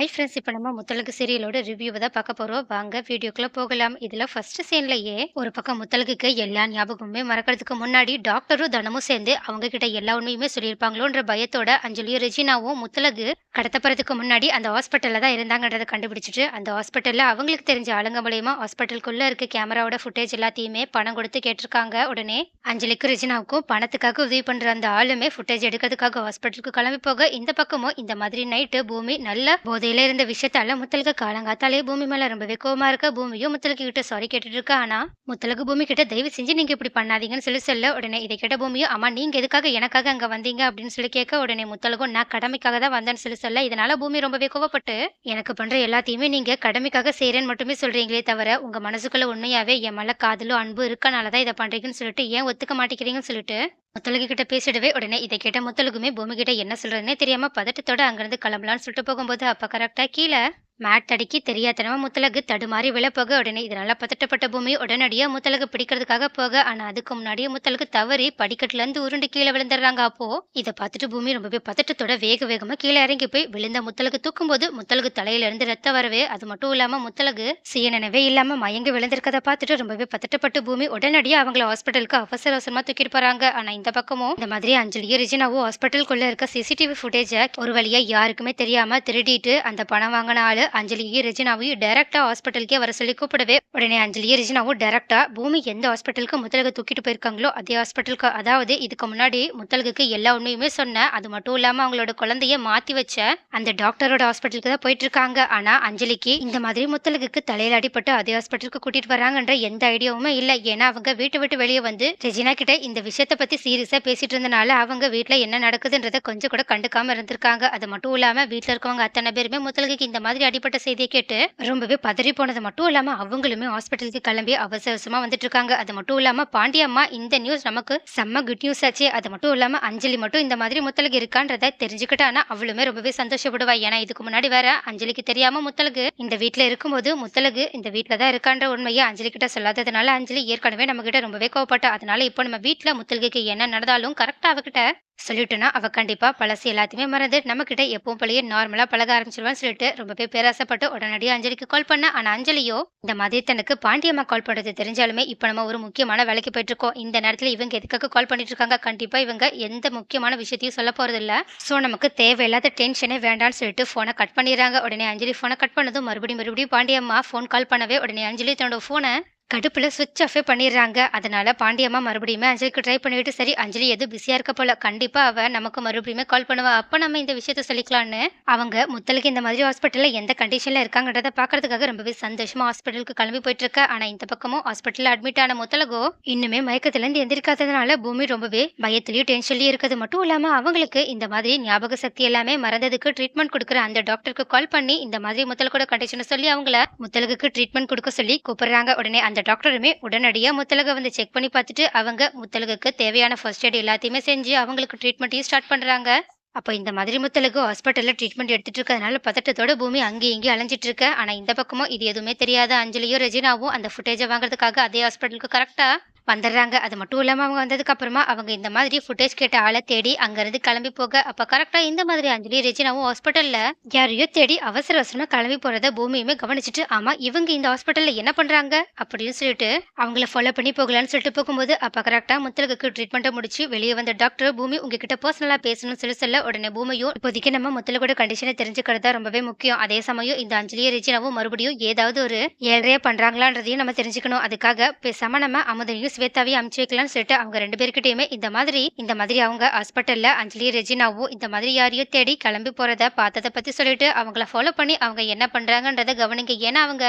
Hi friends இப்போ நம்ம முத்தலுக்கு சீரியலோட ரிவ்யூவை தான் பார்க்க போகிறோம் வாங்க வீடியோக்குள்ளே போகலாம். இதில் ஃபர்ஸ்ட் சீன்லேயே ஒரு பக்கம் முத்தலுக்கு எல்லா ஞாபகமுமே மறக்கிறதுக்கு முன்னாடி டாக்டரும் தனமும் சேர்ந்து அவங்க கிட்ட எல்லா உண்மையுமே சொல்லியிருப்பாங்களோன்ற பயத்தோட அஞ்சலியும் ரெஜினாவும் முத்தலகு கடத்தப்படுறதுக்கு முன்னாடி அந்த ஹாஸ்பிட்டலில் தான் இருந்தாங்கன்றதை கண்டுபிடிச்சிட்டு அந்த ஹாஸ்பிட்டலில் அவங்களுக்கு தெரிஞ்ச ஆளுங்க மூலயமா ஹாஸ்பிட்டலுக்குள்ளே இருக்க கேமராவோட ஃபுட்டேஜ் எல்லாத்தையுமே பணம் கொடுத்து கேட்டிருக்காங்க. உடனே அஞ்சலிக்கும் ரெஜினாவுக்கும் பணத்துக்காக உதவி பண்ணுற அந்த ஆளுமே ஃபுட்டேஜ் எடுக்கிறதுக்காக ஹாஸ்பிட்டலுக்கு கிளம்பி போக இந்த பக்கமும் இந்த மாதிரி நைட்டு பூமி நல்ல போதை கையில் இருந்த விஷயத்தால முத்தலுக்கு காலங்காத்தாலே பூமி மேலே ரொம்பவே கோவமா இருக்க பூமியும் முத்தலுக்கு கிட்ட சாரி கேட்டுட்டு இருக்கா? ஆனா முத்தலுக்கு பூமி கிட்ட தயவு செஞ்சு நீங்க இப்படி பண்ணாதீங்கன்னு சொல்லி சொல்ல உடனே இதை கேட்ட பூமியும் அம்மா நீங்க எதுக்காக எனக்காக அங்க வந்தீங்க? அப்படின்னு சொல்லி கேட்க உடனே முத்தலுக்கும் நான் கடமைக்காக தான் வந்தேன்னு சொல்லி சொல்ல இதனால பூமி ரொம்பவே கோவப்பட்டு எனக்கு பண்ற எல்லாத்தையுமே நீங்க கடமைக்காக செய்யறேன்னு மட்டுமே சொல்றீங்களே தவிர உங்க மனசுக்குள்ள உண்மையாவே என் மேல காதலும் அன்பு இருக்கனாலதான் இதை பண்றீங்கன்னு சொல்லிட்டு ஏன் ஒத்துக்க மாட்டேங்கிறீங்கன்னு சொல்லிட்டு முத்தலகு கிட்ட பேசிடவே உடனே இதை கேட்ட முத்தலுக்குமே பூமி கிட்ட என்ன சொல்றதுன்னே தெரியாம பதட்டத்தோட அங்கிருந்து கிளம்பலான்னு சொல்லிட்டு போகும்போது அப்ப கரெக்டா கீழே மேட் அடிக்கி தெரியாதனமா முத்தலகு தடுமாறி விழப்போக உடனே. இதனால பதட்டப்பட்ட பூமி உடனடியா முத்தலகு பிடிக்கிறதுக்காக போக. ஆனா அதுக்கு முன்னாடியே முத்தலகு தவறி படிக்கட்டுல இருந்து உருண்டு கீழே விழுந்துடுறாங்க அப்போ இதை பார்த்துட்டு பூமி ரொம்பவே பதட்டத்தோட வேக வேகமா கீழே இறங்கி போய் விழுந்த முத்தலகு தூக்கும்போது முத்தலகு தலையில இருந்து ரத்த வரவே அது மட்டும் இல்லாம முத்தலகு சீனனவே இல்லாம மயங்கி விழுந்திருக்கதை பார்த்துட்டு ரொம்பவே பதட்டப்பட்டு பூமி உடனடியா அவங்கள ஹாஸ்பிட்டலுக்கு அவசர அவசரமா தூக்கிட்டு போறாங்க. ஆனா இந்த பக்கமும் இந்த மாதிரி அஞ்சலியும் ரிஜினாவும் ஹாஸ்பிட்டலுக்குள்ள இருக்க சிசிடிவி ஃபுட்டேஜை ஒரு வழியா யாருக்குமே தெரியாம திருடிட்டு அந்த பணம் வாங்கின ஆளு அஞ்சலியும் ரெஜினாவையும் டைரக்டா ஹாஸ்பிட்டலுக்கே வர சொல்லி கூப்பிடவே உடனே அஞ்சலியும் ரெஜினாவும் டைரக்டா பூமி எந்த ஹாஸ்பிட்டலுக்கு முத்தலகு தூக்கிட்டு போயிருக்காங்களோ அதே ஹாஸ்பிட்டலுக்கு அதாவது இதுக்கு முன்னாடி முத்தலகுக்கு எல்லா உண்மையுமே சொன்ன அது மட்டும் இல்லாம அவங்களோட குழந்தைய மாத்தி வச்ச அந்த டாக்டரோட ஹாஸ்பிட்டலுக்கு தான் போயிட்டு இருக்காங்க ஆனா அஞ்சலிக்கு இந்த மாதிரி முத்தலகுக்கு தலையில அடிபட்டு அதே ஹாஸ்பிட்டலுக்கு கூட்டிட்டு வராங்கன்ற எந்த ஐடியாவுமே இல்ல. ஏன்னா அவங்க வீட்டை விட்டு வெளியே வந்து ரெஜினா கிட்ட இந்த விஷயத்த பத்தி சீரியஸா பேசிட்டு இருந்தனால அவங்க வீட்டுல என்ன நடக்குதுன்றத கொஞ்சம் கூட கண்டுக்காம இருந்திருக்காங்க. அது மட்டும் இல்லாம வீட்டுல இருக்கவங்க அத்தனை பேருமே முத்தலகுக்கு இந்த மாதிரி அடிப்பட்ட செய்தியை கேட்டு ரொம்பவே பதறி போனது மட்டும் இல்லாம அவங்களுமே ஹாஸ்பிட்டலுக்கு கிளம்பி அவசர அவசரமா வந்துட்டு இருக்காங்க. அது மட்டும் இல்லாம பாண்டியம்மா இந்த நியூஸ் நமக்கு செம்ம குட் நியூஸ் ஆச்சு. அது மட்டும் இல்லாம அஞ்சலி மட்டும் இந்த மாதிரி முத்தலகு இருக்கான்றத தெரிஞ்சுக்கிட்டானா அவளுமே ரொம்பவே சந்தோஷப்படுவா. ஏன்னா இதுக்கு முன்னாடி வேற அஞ்சலிக்கு தெரியாம முத்தலகு இந்த வீட்டுல இருக்கும்போது முத்தலகு இந்த வீட்டுல தான் இருக்கான்ற உண்மையை அஞ்சலி கிட்ட சொல்லாததுனால அஞ்சலி ஏற்கனவே நம்ம கிட்ட ரொம்பவே கோவப்பட்டா. அதனால இப்போ நம்ம வீட்டுல முத்தலகுக்கு என்ன நடந்தாலும் கரெக்டா அவகிட்ட சொல்லிட்டோன்னா அவள் கண்டிப்பாக பழசு எல்லாத்தையுமே மறந்து நம்மக்கிட்ட எப்பவும் போலயே நார்மலாக பழக ஆரம்பிச்சிருவான்னு சொல்லிட்டு ரொம்பவே பேராசப்பட்டு உடனடியாக அஞ்சலிக்கு கால் பண்ண. ஆனால் அஞ்சலியோ இந்த மாதிரி தனக்கு பாண்டியம்மா கால் பண்ணுறது தெரிஞ்சாலுமே இப்போ நம்ம ஒரு முக்கியமான வேலைக்கு போயிட்டு இருக்கோம் இந்த நேரத்தில் இவங்க எதுக்காக கால் பண்ணிட்டு இருக்காங்க கண்டிப்பாக இவங்க எந்த முக்கியமான விஷயத்தையும் சொல்ல போகிறது இல்லை ஸோ நமக்கு தேவையில்லாத டென்ஷனே வேண்டாம்னு சொல்லிட்டு ஃபோனை கட் பண்ணிடுறாங்க. உடனே அஞ்சலி ஃபோனை கட் பண்ணதும் மறுபடியும் மறுபடியும் பாண்டியம்மா ஃபோன் கால் பண்ணவே உடனே அஞ்சலி தன்னோட ஃபோனை கடுப்பில் சுவிட்ச் ஆஃபே பண்ணிடுறாங்க. அதனால பாண்டியம்மா மறுபடியுமே அஞ்சலிக்கு ட்ரை பண்ணிட்டு சரி அஞ்சலி எது பிஸியா இருக்க போல? கண்டிப்பா அவ நமக்கு மறுபடியுமே கால் பண்ணுவா. அப்ப நம்ம இந்த விஷயத்த சொல்லிக்கலாம்னு. அவங்க முத்தலுக்கு இந்த மாதிரி ஹாஸ்பிட்டல்ல எந்த கண்டிஷன்ல இருக்காங்கன்றத பாக்குறதுக்காக ரொம்பவே சந்தோஷமா ஹாஸ்பிட்டலுக்கு கிளம்பி போயிட்டு இருக்க ஆனா இந்த பக்கமும் ஹாஸ்பிட்டலில் அட்மிட் ஆன முத்தலகோ இன்னுமே மயக்கத்துல இருந்து எந்திரிக்காததுனால பூமி ரொம்பவே பயத்திலயும் டென்ஷன்லயும் இருக்கிறது மட்டும் இல்லாம அவங்களுக்கு இந்த மாதிரி ஞாபக சக்தி எல்லாமே மறந்ததுக்கு ட்ரீட்மெண்ட் கொடுக்குற அந்த டாக்டருக்கு கால் பண்ணி இந்த மாதிரி முத்தலகோட கண்டிஷனை சொல்லி அவங்கள முத்தலுக்கு ட்ரீட்மெண்ட் கொடுக்க சொல்லி கூப்பிடுறாங்க. உடனே அந்த டாக்டருமே உடனடியாக முத்தலகை வந்து செக் பண்ணி பார்த்துட்டு அவங்க முத்தலகுக்கு தேவையான ஃபர்ஸ்ட் எய்ட் எல்லாத்தையுமே செஞ்சு அவங்களுக்கு ட்ரீட்மெண்ட்டையும் ஸ்டார்ட் பண்ணுறாங்க அப்போ இந்த மாதிரி முத்தலுக்கு ஹாஸ்பிட்டலில் ட்ரீட்மெண்ட் எடுத்துட்டு இருக்கிறதுனால பதட்டத்தோட பூமி அங்கேயும் இங்கேயும் அலைஞ்சிட்டு இருக்க. ஆனால் இந்த பக்கமும் இது எதுவுமே தெரியாத அஞ்சலியும் ரெஜினாவும் அந்த ஃபுட்டேஜை வாங்குறதுக்காக அதே ஹாஸ்பிட்டலுக்கு கரெக்டாக வந்துடுறாங்க. அது மட்டும் இல்லாமல் அவங்க வந்ததுக்கு அப்புறமா அவங்க இந்த மாதிரி ஃபுட்டேஜ் கேட்ட ஆளை தேடி அங்கேருந்து கிளம்பி போக அப்போ கரெக்டாக இந்த மாதிரி அஞ்சலி ரெஜினாவும் ஹாஸ்பிட்டலில் யாரையோ தேடி அவசர அவசரமாக கிளம்பி போகிறத பூமியுமே கவனிச்சிட்டு ஆமாம் இவங்க இந்த ஹாஸ்பிட்டலில் என்ன பண்ணுறாங்க அப்படின்னு சொல்லிட்டு அவங்கள ஃபாலோ பண்ணி போகலான்னு சொல்லிட்டு போகும்போது அப்போ கரெக்டாக முத்தலுக்கு ட்ரீட்மெண்ட்டை முடிச்சு வெளியே வந்த டாக்டர் பூமி உங்ககிட்ட பர்சனலாக பேசணும்னு சொல்லி சொல்ல உடனே பூமியும் இப்போதைக்கு நம்ம முத்தலகோட கண்டிஷனை தெரிஞ்சுக்கிறது தான் ரொம்பவே முக்கியம். அதே சமயம் இந்த அஞ்சலியை ரெஜினாவும் மறுபடியும் ஏதாவது ஒரு ஏழ்றையா பண்ணுறாங்களான்றதையும் நம்ம தெரிஞ்சுக்கணும். அதுக்காக பேசாமல் நம்ம அமுதனையும் ஸ்வேதாவையும் அமுச்சு வைக்கலாம்னு சொல்லிட்டு அவங்க ரெண்டு பேர்கிட்டயுமே இந்த மாதிரி இந்த மாதிரி அவங்க ஹாஸ்பிட்டல்ல அஞ்சலி ரெஜினாவும் இந்த மாதிரி யாரையோ தேடி கிளம்பி போறத பார்த்ததை பத்தி சொல்லிட்டு அவங்கள ஃபாலோ பண்ணி அவங்க என்ன பண்றாங்கன்றத கவனிங்க. ஏன்னா அவங்க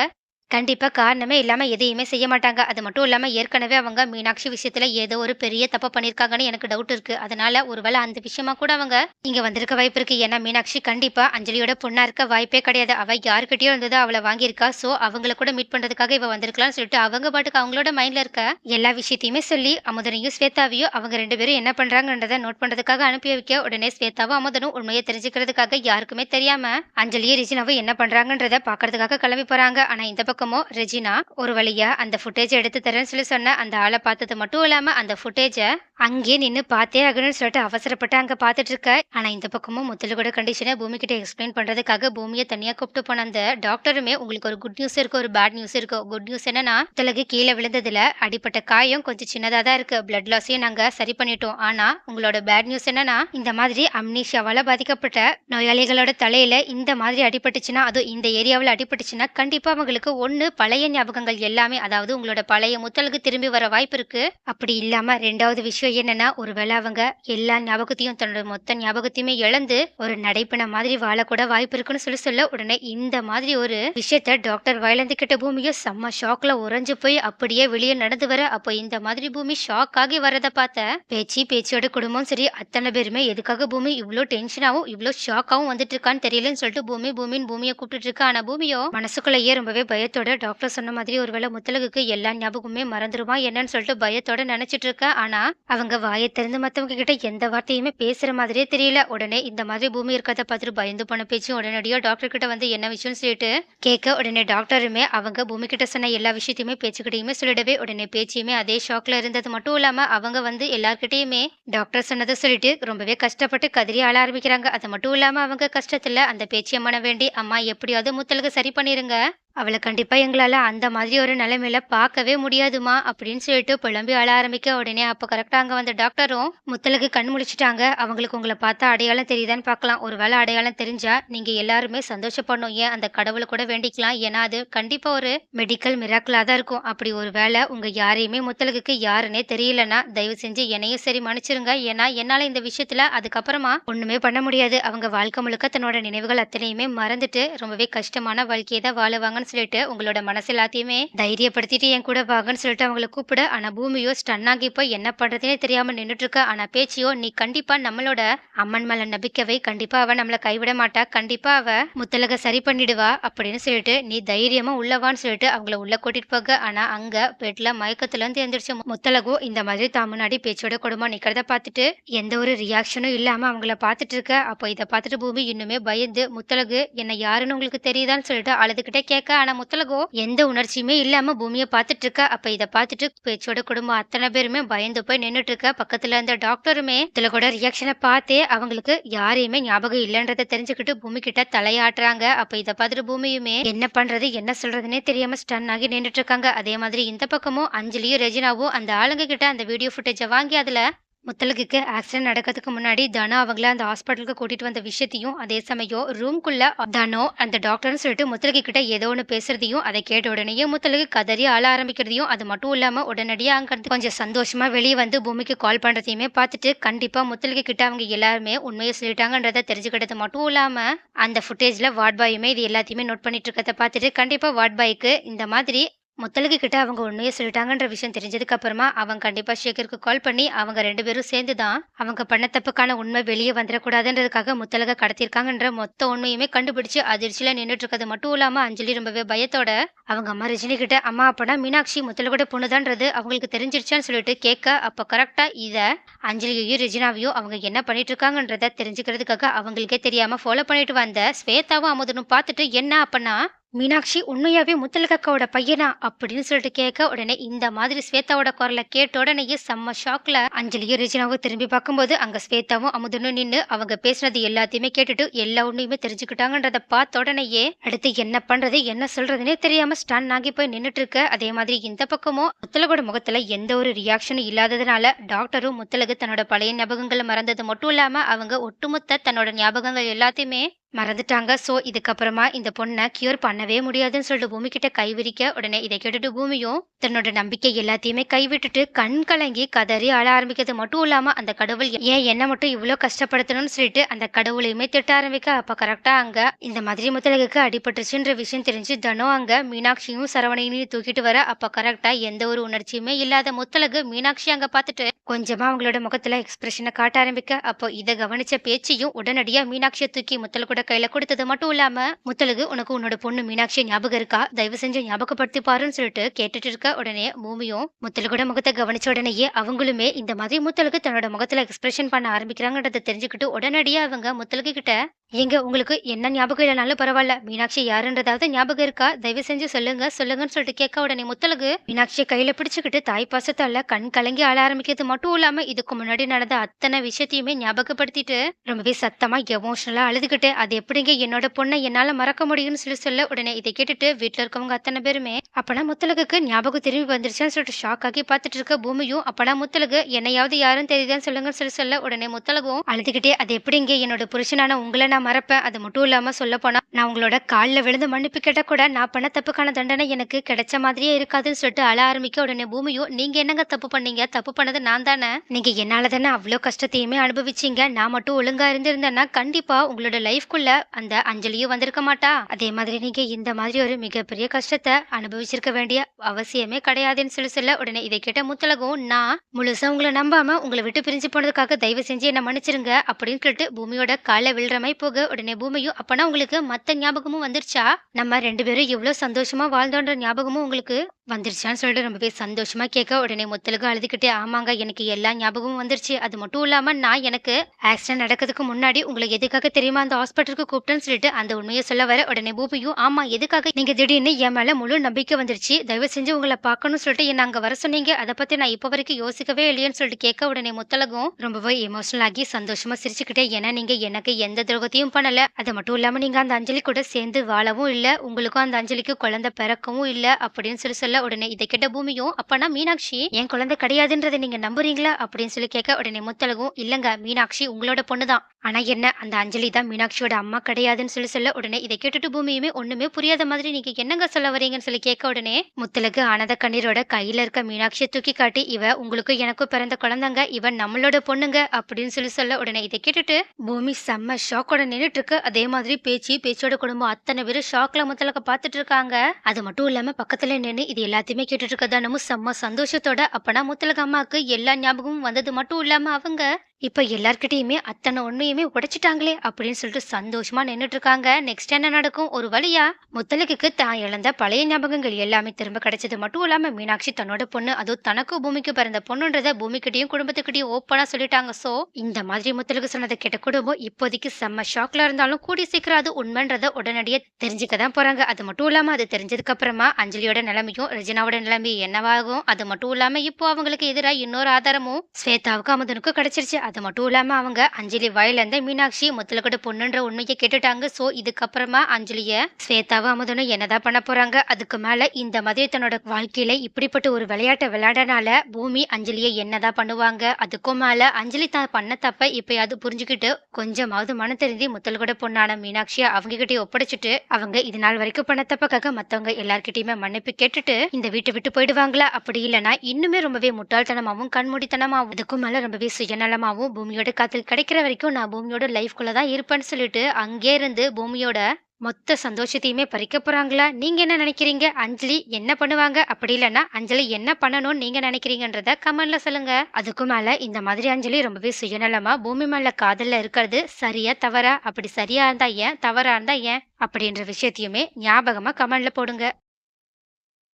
கண்டிப்பாக காரணமே இல்லாமல் எதையுமே செய்ய மாட்டாங்க. அது மட்டும் இல்லாமல் ஏற்கனவே அவங்க மீனாட்சி விஷயத்தில் ஏதோ ஒரு பெரிய தப்பு பண்ணியிருக்காங்கன்னு எனக்கு டவுட் இருக்குது அதனால ஒருவேளை அந்த விஷயமா கூட அவங்க இங்கே வந்திருக்க வாய்ப்பு இருக்குது ஏன்னா மீனாட்சி கண்டிப்பாக அஞ்சலியோட பொண்ணாக இருக்க வாய்ப்பே கிடையாது. அவள் யாருக்கிட்டயோ இருந்ததோ அவளை வாங்கியிருக்கா. ஸோ அவங்கள கூட மீட் பண்ணுறதுக்காக இவ வந்திருக்கலாம்னு சொல்லிட்டு அவங்க பாட்டுக்கு அவங்களோட மைண்டில் இருக்க எல்லா விஷயத்தையுமே சொல்லி அமுதனையும் ஸ்வேதாவையும் அவங்க ரெண்டு பேரும் என்ன பண்ணுறாங்கன்றதை நோட் பண்ணுறதுக்காக அனுப்பி வைக்க உடனே ஸ்வேதாவும் அமுதனும் உண்மையை தெரிஞ்சுக்கிறதுக்காக யாருக்குமே தெரியாமல் அஞ்சலியும் ரிஜினாவும் என்ன பண்ணுறாங்கன்றதை பார்க்கறதுக்காக கிளம்பி போகிறாங்க ஆனால் இந்த பக்கம் பக்கமும் ரெஜினா? ஒரு வழியா அந்த ஃபுட்டேஜ் எடுத்து தரேன்னு சொல்லி சொன்ன அந்த ஆளை பார்த்தது மட்டும் இல்லாம அந்த ஃபுட்டேஜை அங்கேயே நின்று பார்த்தே ஆகணும்னு சொல்லிட்டு அவசரப்பட்டு அங்க பார்த்துட்டு இருக்க. ஆனா இந்த பக்கமும் முத்தலகோட கண்டிஷனை பூமி கிட்ட எக்ஸ்பிளைன் பண்றதுக்காக பூமியை தனியா கூப்பிட்டு போன அந்த டாக்டருமே உங்களுக்கு ஒரு குட் நியூஸ் இருக்கு ஒரு பேட் நியூஸ் இருக்கு? குட் நியூஸ் என்னன்னா முத்தலகு கீழே விழுந்ததுல அடிப்பட்ட காயம் கொஞ்சம் சின்னதா தான் இருக்கு. பிளட் லாஸையும் நாங்க சரி பண்ணிட்டோம். ஆனா உங்களோட பேட் நியூஸ் என்னன்னா இந்த மாதிரி அம்னீஷியாவால பாதிக்கப்பட்ட நோயாளிகளோட தலையில இந்த மாதிரி அடிபட்டுச்சுன்னா அதுவும் இந்த ஏரியாவில் அடிபட்டுச்சுன்னா கண்டிப்பா அவங்களுக்கு ஒன்று பழைய ஞாபகங்கள் எல்லாமே அதாவது உங்களோட பழைய முத்தலுக்கு திரும்பி வர வாய்ப்பு இருக்கு. அப்படி இல்லாம ரெண்டாவது விஷயம் என்னன்னா ஒருவேளை அவங்க எல்லா ஞாபகத்தையும் தன்னோட மொத்த ஞாபகத்தையுமே இழந்து ஒரு நடைப்பின மாதிரி வாழக்கூட வாய்ப்பு இருக்குன்னு சொல்லி சொல்ல உடனே இந்த மாதிரி ஒரு விஷயத்த டாக்டர் வயலந்து கிட்ட பூமியும் செம்ம ஷாக்ல உறைஞ்சு போய் அப்படியே வெளியே நடந்து வர அப்போ இந்த மாதிரி பூமி ஷாக் ஆகி வரத பார்த்த பேச்சு பேச்சியோட குடும்பம் சரி அத்தனை பேருமே எதுக்காக பூமி இவ்வளோ டென்ஷனாகவும் இவ்வளோ ஷாக்காகவும் வந்துட்டு இருக்கான்னு தெரியலன்னு சொல்லிட்டு பூமி பூமின்னு பூமியை கூப்பிட்டு இருக்கா ஆனா பூமியோ மனசுக்குள்ளேயே ரொம்பவே பயத்தோட டாக்டர் சொன்ன மாதிரி ஒருவேளை முத்தலகுக்கு எல்லா ஞாபகமுமே மறந்துருமா என்னன்னு சொல்லிட்டு பயத்தோட நினைச்சிட்டு இருக்கா. ஆனா அவங்க வாயை திறந்து மத்தவங்க கிட்ட எந்த வார்த்தையுமே பேசுற மாதிரியே தெரியல. உடனே இந்த மாதிரி பூமி இருக்கிறத பார்த்துட்டு பயந்து போன பேச்சும் உடனடியா டாக்டர் கிட்ட வந்து என்ன விஷயம்னு சொல்லிட்டு கேட்க உடனே டாக்டருமே அவங்க பூமி கிட்ட சொன்ன எல்லா விஷயத்தையுமே பேச்சுக்கிட்டையுமே சொல்லிடவே உடனே பேச்சியுமே அதே ஷாக்ல இருந்தது மட்டும் இல்லாம அவங்க வந்து எல்லார்கிட்டயுமே டாக்டர் சொன்னதை சொல்லிட்டு ரொம்பவே கஷ்டப்பட்டு கதறி ஆள ஆரம்பிக்கிறாங்க. அது மட்டும் இல்லாம அவங்க கஷ்டத்துல அந்த பேச்சியம்மனை வேண்டி அம்மா எப்படியாவது முத்தலுக்கு சரி பண்ணிருங்க. அவளை கண்டிப்பாக எங்களால் அந்த மாதிரி ஒரு நிலைமையில பார்க்கவே முடியாதுமா அப்படின்னு சொல்லிட்டு புலம்பி அழ ஆரம்பிக்க உடனே அப்போ கரெக்டாக அங்கே வந்த டாக்டரும் முத்தலுக்கு கண் முடிச்சிட்டாங்க அவங்களுக்கு உங்களை பார்த்தா அடையாளம் தெரியுதான்னு பார்க்கலாம். ஒரு வேளை அடையாளம் தெரிஞ்சா நீங்கள் எல்லாருமே சந்தோஷப்படணும். ஏன் அந்த கடவுளை கூட வேண்டிக்கலாம்? ஏன்னா அது கண்டிப்பாக ஒரு மெடிக்கல் மிராக்கிளா தான் இருக்கும். அப்படி ஒரு வேளை உங்கள் யாரையுமே முத்தலுக்கு யாருன்னே தெரியலன்னா தயவு செஞ்சு என்னையும் சரி மன்னிச்சிருங்க. ஏன்னா என்னால் இந்த விஷயத்தில் அதுக்கப்புறமா ஒன்றுமே பண்ண முடியாது. அவங்க வாழ்க்கை முழுக்க தன்னோட நினைவுகள் அத்தனையுமே மறந்துட்டு ரொம்பவே கஷ்டமான வாழ்க்கையை தான் வாழுவாங்க வாங்கன்னு சொல்லிட்டு உங்களோட மனசு எல்லாத்தையுமே தைரியப்படுத்திட்டு என் கூட வாங்கன்னு சொல்லிட்டு அவங்கள கூப்பிட. ஆனா பூமியோ ஸ்டன் ஆகி போய் என்ன பண்றதுனே தெரியாம நின்றுட்டு இருக்க ஆனா பேச்சியோ நீ கண்டிப்பா நம்மளோட அம்மன் மேல நம்பிக்கவை கண்டிப்பா அவ நம்மள கைவிட மாட்டா. கண்டிப்பா அவ முத்தலக சரி பண்ணிடுவா அப்படின்னு சொல்லிட்டு நீ தைரியமா உள்ளவான்னு சொல்லிட்டு அவங்கள உள்ள கூட்டிட்டு போக. ஆனா அங்க பெட்ல மயக்கத்துல இருந்து எந்திரிச்ச முத்தலகோ இந்த மாதிரி தான் முன்னாடி பேச்சோட குடும்பம் நிக்கிறத பார்த்துட்டு எந்த ஒரு ரியாக்ஷனும் இல்லாம அவங்கள பார்த்துட்டு இருக்க. அப்போ இதை பார்த்துட்டு பூமி இன்னுமே பயந்து முத்தலகு என்ன யாருன்னு உங்களுக்கு தெரியுதான்னு சொல்லிட்டு அழுதுகிட்டே கேட்க ஆனா முத்தலகோ எந்த உணர்ச்சியுமே இல்லாம பூமியை பார்த்துட்டு இருக்கா அப்ப இதை பார்த்துட்டு பேச்சோட குடும்பம் அத்தனை பேருமே பயந்து போய் நின்னுட்டு இருக்கா பக்கத்துல இருந்த டாக்டருமே கூட ரியாக்ஷனை பார்த்தே அவங்களுக்கு யாரையுமே ஞாபகம் இல்லைன்றதை தெரிஞ்சுக்கிட்டு பூமி கிட்ட தலையாட்டுறாங்க. அப்ப இதை பார்த்துட்டு பூமியுமே என்ன பண்றது என்ன சொல்றதுன்னே தெரியாம ஸ்டன் ஆகி நின்றுட்டு இருக்காங்க அதே மாதிரி இந்த பக்கமும் அஞ்சலியும் ரெஜினாவும் அந்த ஆளுங்க கிட்ட அந்த வீடியோ ஃபுட்டேஜை வாங்கி அதுல முத்தலகுக்கு ஆக்சிடென்ட் நடக்கிறதுக்கு முன்னாடி தனா அவங்கள அந்த ஹாஸ்பிட்டலுக்கு கூட்டிட்டு வந்த விஷயத்தையும் அதே சமயம் ரூம்குள்ள தனோ அந்த டாக்டர்னு சொல்லிட்டு முத்தலகு கிட்ட ஏதோ ஒன்று பேசுறதையும் அதை கேட்ட உடனேயே முத்தலகு கதறி ஆள ஆரம்பிக்கிறதையும் அது மட்டும் இல்லாம உடனடியாக அங்கிருந்து கொஞ்சம் சந்தோஷமா வெளியே வந்து பூமிக்கு கால் பண்றதையுமே பார்த்துட்டு கண்டிப்பா முத்தலகு கிட்ட அவங்க எல்லாருமே உண்மையை சொல்லிட்டாங்கன்றதை தெரிஞ்சுக்கிட்டது மட்டும் இல்லாம அந்த ஃபுட்டேஜ்ல வார்ட் பாயுமே இது எல்லாத்தையுமே நோட் பண்ணிட்டு இருக்கிறத பார்த்துட்டு கண்டிப்பா வார்ட் பாய்க்கு இந்த மாதிரி முத்தலகு கிட்ட அவங்க உண்மையை சொல்லிட்டாங்கன்ற விஷயம் தெரிஞ்சதுக்கு அப்புறமா அவங்க கண்டிப்பா ஷேகருக்கு கால் பண்ணி அவங்க ரெண்டு பேரும் சேர்ந்து தான் அவங்க பண்ண தப்புக்கான உண்மை வெளியே வந்துடக்கூடாதுன்றதுக்காக முத்தலக கடத்திருக்காங்கன்ற மொத்த உண்மையுமே கண்டுபிடிச்சு அதிர்ச்சியில நின்றுட்டு இருக்கிறது மட்டும் இல்லாம அஞ்சலி ரொம்பவே பயத்தோட அவங்க அம்மா ரஜினி கிட்ட அம்மா அப்பனா மீனாட்சி முத்தலகோட பொண்ணுதான்றது அவங்களுக்கு தெரிஞ்சிருச்சான்னு சொல்லிட்டு கேட்க அப்ப கரெக்டா இத அஞ்சலியையும் ரெஜினாவையும் அவங்க என்ன பண்ணிட்டு இருக்காங்கன்றத தெரிஞ்சுக்கிறதுக்காக அவங்களுக்கே தெரியாம ஃபாலோ பண்ணிட்டு வந்த ஸ்வேதாவும் அமுதனும் பார்த்துட்டு என்ன அப்பனா மீனாட்சி உண்மையாவே முத்தலகக்காவோட பையனா? அப்படின்னு சொல்லிட்டு கேட்க உடனே இந்த மாதிரி ஸ்வேதாவோட குரலை கேட்ட உடனேயே செம்ம ஷாக்ல அஞ்சலியும் ரிஜினாவும் திரும்பி பார்க்கும்போது அங்க ஸ்வேதாவும் அமுதனும் நின்று அவங்க பேசுனது எல்லாத்தையுமே கேட்டுட்டு எல்லா ஒன்றையுமே தெரிஞ்சுக்கிட்டாங்கன்றத பார்த்த உடனேயே அடுத்து என்ன பண்றது என்ன சொல்றதுன்னே தெரியாம ஸ்டன் ஆகி போய் நின்னுட்டு இருக்க அதே மாதிரி இந்த பக்கமும் முத்தலகோட முகத்துல எந்த ஒரு ரியாக்ஷனும் இல்லாததுனால டாக்டரும் முத்தலகு தன்னோட பழைய ஞாபகங்களை மறந்தது மட்டும் இல்லாம அவங்க ஒட்டுமொத்த தன்னோட ஞாபகங்கள் எல்லாத்தையுமே மறந்துட்டாங்க. ஸோ இதுக்கப்புறமா இந்த பொண்ணை கியூர் பண்ணவே முடியாதுன்னு சொல்லிட்டு பூமி கிட்ட கை விரிக்க உடனே இதை கேட்டுட்டு பூமியும் தன்னோட நம்பிக்கை எல்லாத்தையுமே கைவிட்டுட்டு கண் கலங்கி கதறி அழ ஆரம்பிக்கிறது மட்டும் இல்லாம அந்த கடவுள் ஏன் என்ன மட்டும் இவ்வளோ கஷ்டப்படுத்தணும்னு சொல்லிட்டு அந்த கடவுளையுமே திட்ட ஆரம்பிக்க அப்ப கரெக்டா அங்க இந்த மாதிரி முத்தலகுக்கு அடிபட்டுருச்சுன்ற விஷயம் தெரிஞ்சு தனோ அங்க மீனாட்சியும் சரவணையும் தூக்கிட்டு வர அப்ப கரெக்டா எந்த ஒரு உணர்ச்சியுமே இல்லாத முத்தலகு மீனாட்சி அங்க பார்த்துட்டு கொஞ்சமா அவங்களோட முகத்துல எக்ஸ்பிரஷனை காட்ட ஆரம்பிக்க அப்போ இதை கவனிச்ச பேச்சையும் உடனடியா மீனாட்சியை தூக்கி முத்தல அவரோட கையில கொடுத்தது மட்டும் இல்லாம முத்தலகு உனக்கு உன்னோட பொண்ணு மீனாட்சி ஞாபகம் இருக்கா? தயவு செஞ்சு ஞாபகப்படுத்தி பாருன்னு சொல்லிட்டு கேட்டுட்டு இருக்க உடனே பூமியும் முத்தலகோட முகத்தை கவனிச்ச உடனேயே அவங்களுமே இந்த மாதிரி முத்தலுக்கு தன்னோட முகத்துல எக்ஸ்பிரஷன் பண்ண ஆரம்பிக்கிறாங்கன்றத தெரிஞ்சுக்கிட்டு உடனடியா அவங்க முத்தலுக்கு கிட்ட ஏங்க உங்களுக்கு என்ன ஞாபகம் இல்லைனாலும் பரவாயில்ல. மீனாட்சி யாருன்றதாவது ஞாபகம் இருக்கா? தயவு செஞ்சு சொல்லுங்க சொல்லுங்கன்னு சொல்லிட்டு கேட்க உடனே முத்தலகு மீனாட்சியை கையில பிடிச்சுக்கிட்டு தாய் பாசத்தால கண் கலங்கி ஆள ஆரம்பிக்கிறது மட்டும் இல்லாம இதுக்கு முன்னாடி நடந்த அத்தனை விஷயத்தையுமே ஞாபகப்படுத்திட்டு ரொம்பவே சத்தமா எமோஷனலா அழுதுகிட்டு அது எப்படிங்க என்னோட பொண்ணை என்னால மறக்க முடியும்னு சொல்லி சொல்ல உடனே இதை கேட்டுட்டு வீட்டுல இருக்கவங்க அத்தனை பேருமே அப்பனா முத்தலகுக்கு ஞாபகம் திரும்பி வந்துருச்சுன்னு சொல்லிட்டு ஷாக் ஆகி பார்த்துட்டு இருக்க பூமியும் அப்பனா முத்தலகு என்னையாவது யாரும் தெரியுதான்னு சொல்லுங்கன்னு சொல்லி சொல்ல உடனே முத்தலகும் அழுதுகிட்டே அது எப்படிங்க என்னோட புருஷனான உங்களை நான் மறப்பேன். அது மட்டும் இல்லாமல் சொல்ல போனால் நான் உங்களோட காலில் விழுந்து மன்னிப்பு கேட்ட கூட நான் பண்ண தப்புக்கான தண்டனை எனக்கு கிடைச்ச மாதிரியே இருக்காதுன்னு சொல்லிட்டு அழ ஆரம்பிக்க உடனே பூமியும் நீங்கள் என்னங்க தப்பு பண்ணீங்க? தப்பு பண்ணது நான் தானே? நீங்கள் என்னால் தானே அவ்வளோ கஷ்டத்தையுமே அனுபவிச்சீங்க? நான் மட்டும் ஒழுங்காக இருந்திருந்தேன்னா கண்டிப்பாக உங்களோட லைஃப்குள்ள அந்த அஞ்சலியும் வந்திருக்க மாட்டா. அதே மாதிரி நீங்கள் இந்த மாதிரி ஒரு மிகப்பெரிய கஷ்டத்தை அனுபவிச்சிருக்க வேண்டிய அவசியமே கிடையாதுன்னு சொல்லி சொல்ல உடனே இதை கேட்ட முத்தலகும் நான் முழுசாக உங்களை நம்பாமல் உங்களை விட்டு பிரிஞ்சு போனதுக்காக தயவு செஞ்சு என்னை மன்னிச்சிருங்க அப்படின்னு சொல்லிட்டு பூமியோட காலை விழுற மாதிரி போக உடனே பூமியும் அப்பனா உங்களுக்கு மத்த ஞாபகமும் வந்துருச்சா? நம்ம ரெண்டு பேரும் எவ்வளவு சந்தோஷமா வாழ்ந்தோன்ற ஞாபகமும் உங்களுக்கு வந்துருச்சான்னு சொல்லிட்டு ரொம்பவே சந்தோஷமா கேட்க உடனே முத்தலுக்கு அழுதுகிட்டே ஆமாங்க எனக்கு எல்லா ஞாபகமும் வந்துருச்சு. அது மட்டும் இல்லாம நான் எனக்கு ஆக்சிடென்ட் நடக்கிறதுக்கு முன்னாடி உங்களை எதுக்காக தெரியுமா அந்த ஹாஸ்பிட்டலுக்கு கூப்பிட்டேன்னு சொல்லிட்டு அந்த உண்மையை சொல்ல வர உடனே பூபியும் ஆமா எதுக்காக நீங்க திடீர்னு என் மேல முழு நம்பிக்கை வந்துருச்சு. தயவு செஞ்சு உங்களை பார்க்கணும்னு சொல்லிட்டு என்ன அங்க வர சொன்னீங்க. அதை பத்தி நான் இப்ப வரைக்கும் யோசிக்கவே இல்லையேன்னு சொல்லிட்டு கேட்க உடனே முத்தலகும் ரொம்பவே எமோஷனல் ஆகி சந்தோஷமா சிரிச்சுக்கிட்டே ஏன்னா நீங்க எனக்கு எந்த துரோகத்தையும் பண்ணல. அது மட்டும் இல்லாம நீங்க அந்த அஞ்சலி கூட சேர்ந்து வாழவும் இல்லை உங்களுக்கும் அந்த அஞ்சலிக்கு குழந்தை பிறக்கவும் இல்ல அப்படின்னு சொல்லி சொல்ல உடனே இதை கேட்ட பூமியும் அப்பனா மீனாட்சி என் குழந்தை கிடையாதுன்றதை நீங்க நம்புறீங்களா? அப்படின்னு சொல்லி கேட்க உடனே முத்தலகும் இல்லைங்க மீனாட்சி உங்களோட பொண்ணுதான். ஆனா என்ன அந்த அஞ்சலி தான் மீனாட்சியோட அம்மா கிடையாதுன்னு சொல்லி சொல்ல உடனே இதை கேட்டுட்டு பூமியுமே ஒண்ணுமே புரியாத மாதிரி நீங்க என்னங்க சொல்ல வரீங்கன்னு சொல்லி கேட்க உடனே முத்தலகு ஆனந்த கண்ணீரோட கையில இருக்க மீனாட்சியை தூக்கி காட்டி இவ உங்களுக்கும் எனக்கும் பிறந்த குழந்தைங்க இவன் நம்மளோட பொண்ணுங்க அப்படின்னு சொல்லி சொல்ல உடனே இதை கேட்டுட்டு பூமி செம்ம ஷாக்கோட நின்னுட்டு இருக்கு அதே மாதிரி பேச்சு பேச்சோட குடும்பம் அத்தனை பேரும் ஷாக்ல முத்தலக்க பாத்துட்டு இருக்காங்க அது மட்டும் இல்லாம பக்கத்துல நின்று இது எல்லாத்தையுமே கேட்டுட்டு இருக்க செம்ம சந்தோஷத்தோட. அப்பனா முத்தலக அம்மாவுக்கு எல்லா ஞாபகமும் வந்தது மட்டும் இல்லாம அவங்க இப்போ எல்லார்கிட்டயுமே அத்தனை உண்மையுமே உடைச்சிட்டாங்களே அப்படின்னு சொல்லிட்டு சந்தோஷமா நின்றுட்டு இருக்காங்க நெக்ஸ்ட் என்ன நடக்கும்? ஒரு வழியா முத்தலகுக்கு தான் இழந்த பழைய ஞாபகங்கள் எல்லாமே திரும்ப கிடைச்சது மட்டும் இல்லாம மீனாட்சி தன்னோட பொண்ணு அதுவும் தனக்கும் பூமிக்கு பிறந்த பொண்ணுன்றத பூமிக்கிட்டையும் குடும்பத்துக்கிட்டையும் ஓப்பனா சொல்லிட்டாங்க. சோ இந்த மாதிரி முத்தலகு சொன்னதை கேட்ட குடும்பம் இப்போதைக்கு செம்ம ஷாக்ல இருந்தாலும் கூடி சீக்கிரம் அது உண்மைன்றத உடனடியே தெரிஞ்சுக்க தான் போறாங்க. அது மட்டும் இல்லாம அது தெரிஞ்சதுக்கு அப்புறமா அஞ்சலியோட நிலைமையும் ரெஜினாவோட நிலைமையும் என்னவாகும்? அது மட்டும் இல்லாம இப்போ அவங்களுக்கு எதிராக இன்னொரு ஆதாரமும் ஸ்வேதாவுக்கு அமுதனுக்கும் கிடைச்சிருச்சு. அது மட்டும் இல்லாமல் அவங்க அஞ்சலி வாயில இருந்த மீனாட்சி முத்தலகோட பொண்ணுன்ற உண்மையை கேட்டுட்டாங்க. ஸோ இதுக்கப்புறமா அஞ்சலியை ஸ்வேதாவும் அமுதனும் என்னதான் பண்ண போகிறாங்க அதுக்கு மேலே இந்த மாதிரி தன்னோட வாழ்க்கையில இப்படிப்பட்ட ஒரு விளையாட்டை விளையாடனால பூமி அஞ்சலியை என்னதான் பண்ணுவாங்க? அதுக்கும் மேலே அஞ்சலி தான் பண்ண தப்ப இப்பயாவது புரிஞ்சுக்கிட்டு கொஞ்சமாவது மன தெரிஞ்சு முத்தலகோட பொண்ணான மீனாட்சியை அவங்க கிட்டே ஒப்படைச்சிட்டு அவங்க இது நாள் வரைக்கும் பண்ண தப்பக்காக மற்றவங்க எல்லார்கிட்டயுமே மன்னிப்பு கேட்டுட்டு இந்த வீட்டை விட்டு போயிடுவாங்களா? அப்படி இல்லைன்னா இன்னுமே ரொம்பவே முட்டாள்தனமாகவும் கண்மூடித்தனமாகவும் அதுக்கும் மேலே ரொம்பவே சுயநலமாகவும் சுயநலமாவும் பூமியோட காத்தில் கிடைக்கிற வரைக்கும் நான் பூமியோட லைஃப்குள்ள தான் இருப்பேன்னு சொல்லிட்டு அங்கே இருந்து பூமியோட மொத்த சந்தோஷத்தையுமே பறிக்க போறாங்களா? நீங்க என்ன நினைக்கிறீங்க? அஞ்சலி என்ன பண்ணுவாங்க? அப்படி இல்லைன்னா அஞ்சலி என்ன பண்ணணும்னு நீங்க நினைக்கிறீங்கன்றத கமெண்ட்ல சொல்லுங்க. அதுக்கு மேல இந்த மாதிரி அஞ்சலி ரொம்பவே சுயநலமா பூமி மேல காதல்ல இருக்கிறது சரியா தவறா? அப்படி சரியா இருந்தா ஏன்? தவறா இருந்தா ஏன்? அப்படின்ற விஷயத்தையுமே ஞாபகமா கமெண்ட்ல போடுங்க.